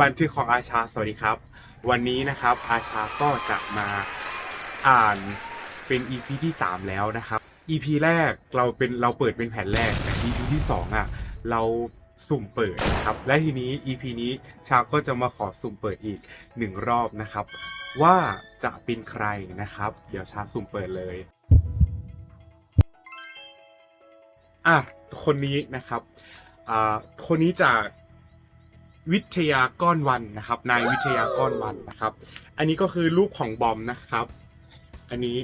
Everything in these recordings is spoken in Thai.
บันทึกของอาชาสวัสดีครับ วันนี้นะครับอาชาก็จะมาอ่านเป็น EP ที่ 3 แล้วนะครับ EP แรกเราเป็นเราเปิดเป็นแผ่นแรกแต่ EP ที่ 2อะเราสุ่มเปิดนะครับ และทีนี้ EP นี้ชาก็จะมาขอสุ่มเปิดอีกหนึ่งรอบนะครับ ว่าจะเป็นใครนะครับ เดี๋ยวชาสุ่มเปิดเลยอะคนนี้นะครับอ่าคนนี้จาก วิทยาก้อนวันนะครับ นายวิทยาก้อนวันนะครับ อันนี้ก็คือรูปของบอมนะครับ อันนี้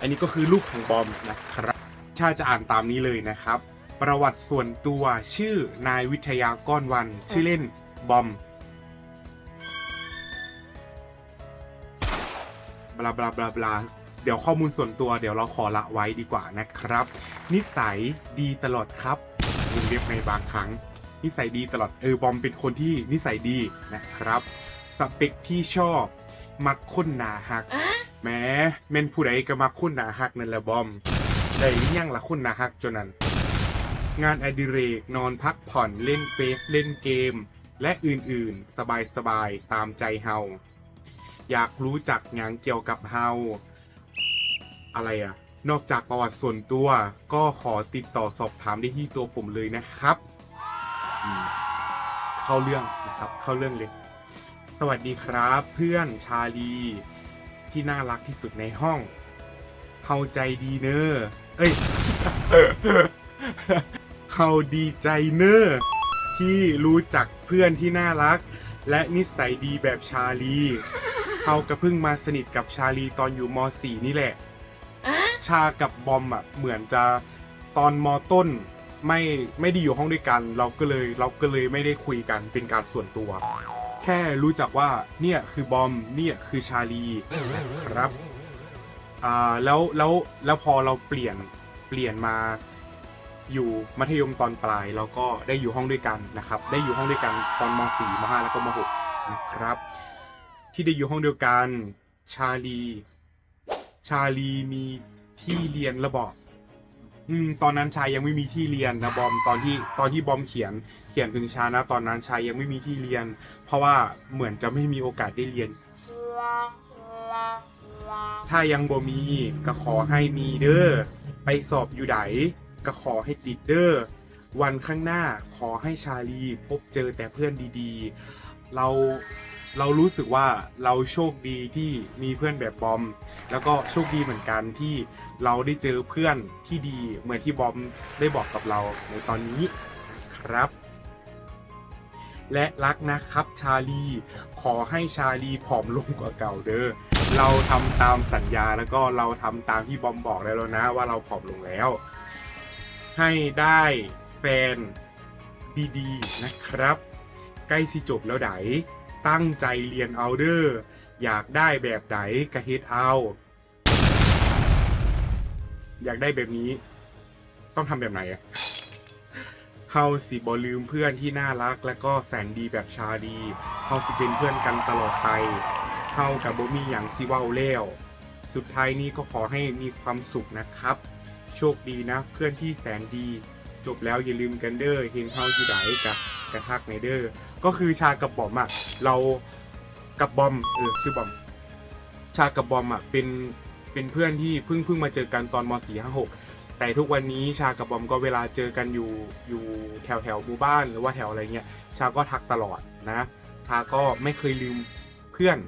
อันนี้ก็คือรูปของบอมนะครับชาจะอ่านตามนี้เลยนะครับ ประวัติส่วนตัวชื่อนายวิทยาก้อนวัน ชื่อเล่นบอมบลาบลาบลาบลา เดี๋ยวข้อมูลส่วนตัวเดี๋ยวเราขอละไว้ดีกว่านะครับ นิสัยดีตลอดครับวงเล็บในบางครั้ง นิสัยดีตลอดเออบอมเป็นคนที่นิสัยดีนะครับสเปคที่ชอบ มักค้นหนาหักแหม้เม่นผู้ใดก็มักค้นหนาหักนั่นแหละบอมได้หรือยังละค้นหนาหักจนนั้น งานอดิเรกนอนพักผ่อนเล่นเฟซเล่นเกม และอื่นๆ สบายๆตามใจเฮาอยากรู้จักงานเกี่ยวกับเฮา อะไรอะนอกจากประวัติส่วนตัวก็ขอติดต่อสอบถามได้ที่ตัวผมเลยนะครับ เข้าเรื่องนะครับ เข้าเรื่องเลย สวัสดีครับ เพื่อนชาลี ที่น่ารักที่สุดในห้องเฮาใจดีเนอเอ้ยเฮาดีใจเนอที่รู้จักเพื่อนที่น่ารัก และนิสัยดีแบบชาลีเฮาก็เพิ่งมาสนิทกับชาลีตอนอยู่ม .4 นี่แหละ ชากับบอมอะเหมือนจะตอนมต้นไม่ไม่ได้อยู่ห้องด้วยกัน เราก็เลยเราก็เลยไม่ได้คุยกันเป็นการส่วนตัว แค่รู้จักว่าเนี่ยคือบอมเนี่ยคือชาลีครับอ่าแล้วแล้วแล้วพอเราเปลี่ยนเปลี่ยนมาอยู่มัธยมตอนปลายเราก็ได้อยู่ห้องด้วยกันนะครับ ได้อยู่ห้องด้วยกันตอนม .4 ม .5 แล้วก็ม .6 นะครับ ที่ได้อยู่ห้องเดียวกัน ชาลี ชาลีมี ที่เรียนระบอกอืมตอนนั้นชายยังไม่มีที่เรียนนะบอมตอนที่ตอนที่บอมเขียนเขียนถึงชานะตอนนั้นชายยังไม่มีที่เรียน เพราะว่าเหมือนจะไม่มีโอกาสได้เรียน ถ้ายังบ่มีก็ขอให้มีเด้อไปสอบอยู่ไดก็ขอให้ติดเด้อวันข้างหน้าขอให้ชาลีพบเจอแต่เพื่อนดีๆ เราเรารู้สึกว่าเราโชคดีที่มีเพื่อนแบบบอม แล้วก็โชคดีเหมือนกันที่เราได้เจอเพื่อนที่ดีเหมือนที่บอมได้บอกกับเราในตอนนี้ครับ และรักนะครับชาลี ขอให้ชาลีผอมลงกว่าเก่าเด้อเราทำตามสัญญาแล้วก็เราทำตามที่บอมบอกได้แล้วนะว่าเราผอมลงแล้ว ให้ได้แฟนดีๆนะครับ ใกล้สิจบแล้วไดตั้งใจเรียนเอาเดอร์อยากได้แบบไหนกะเฮ็ดเอา อยากได้แบบนี้ ต้องทำแบบไหนอะเฮาสิบอลืมเพื่อนที่น่ารัก และก็แสนดีแบบชาดีเฮาสิเป็นเพื่อนกันตลอดไปเฮากับบ่มีอย่างสิเว้าแล้ว สุดท้ายนี้ก็ขอให้มีความสุขนะครับ โชคดีนะ เพื่อนที่แสนดี จบแล้วอย่าลืมกันเด้อเฮงเฮาอยู่ไหนกับ กระทักในเด้อก็คือชากับบอมอะเรากับบอมเออชื่อบอม ชากับบอมอะเป็นเป็นเพื่อนที่เพิ่งเพิ่งมาเจอกันตอนม .4 5 6แต่ทุกวันนี้ชากับบอมก็เวลาเจอกันอยู่อยู่แถวแถวหมู่บ้านหรือว่าแถวอะไรเงี้ยชาก็ทักตลอดนะชาก็ไม่เคยลืมเพื่อน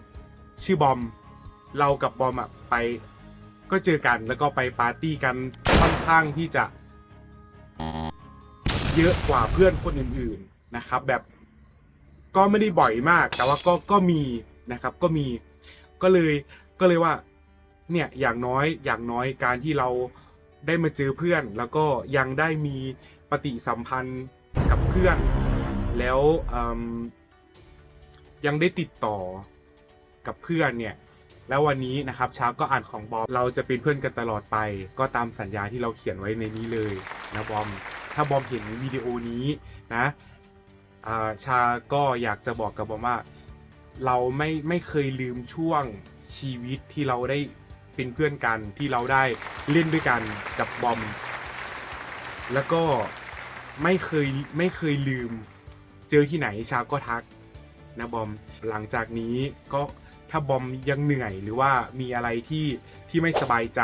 ชื่อบอม เรากับบอมอะไปก็เจอกันแล้วก็ไปปาร์ตี้กันค่อนข้างที่จะ เยอะกว่าเพื่อนคนอื่นๆ นะครับ แบบก็ไม่ได้บ่อยมาก แต่ว่าก็ก็มีนะครับ ก็มีก็เลยก็เลยว่าเนี่ยอย่างน้อยอย่างน้อยการที่เราได้มาเจอเพื่อน แล้วก็ยังได้มีปฏิสัมพันธ์กับเพื่อน แล้วยังได้ติดต่อกับเพื่อนเนี่ยแล้ววันนี้นะครับเช้าก็อ่านของบอมเราจะเป็นเพื่อนกันตลอดไป ก็ตามสัญญาที่เราเขียนไว้ในนี้เลยนะบอม ถ้าบอมเห็นวิดีโอนี้นะ ชาก็อยากจะบอกกับบอมว่า เราไม่ไม่เคยลืมช่วงชีวิตที่เราได้เป็นเพื่อนกันที่เราได้เล่นด้วยกันกับบอม แล้วก็ไม่เคยไม่เคยลืม เจอที่ไหนชาก็ทักนะบอมหลังจากนี้ก็ถ้าบอมยังเหนื่อยหรือว่ามีอะไรที่ที่ไม่สบายใจ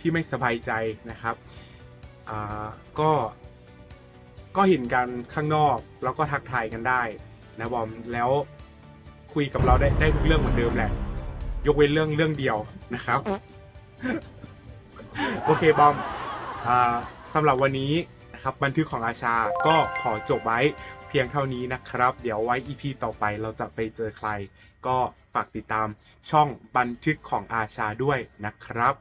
ที่ไม่สบายใจนะครับก็ ก็เห็นกันข้างนอกแล้วก็ทักทายกันได้นะบอมแล้วคุยกับเราได้ได้ทุกเรื่องเหมือนเดิมแหละ ยกเว้นเรื่องเรื่องเดียวนะครับ โอเคบอมสำหรับวันนี้นะครับบันทึกของอาชาก็ขอจบไว้เพียงเท่านี้นะครับ เดี๋ยวไว้ EP ต่อไปเราจะไปเจอใคร ก็ฝากติดตามช่องบันทึกของอาชาด้วยนะครับ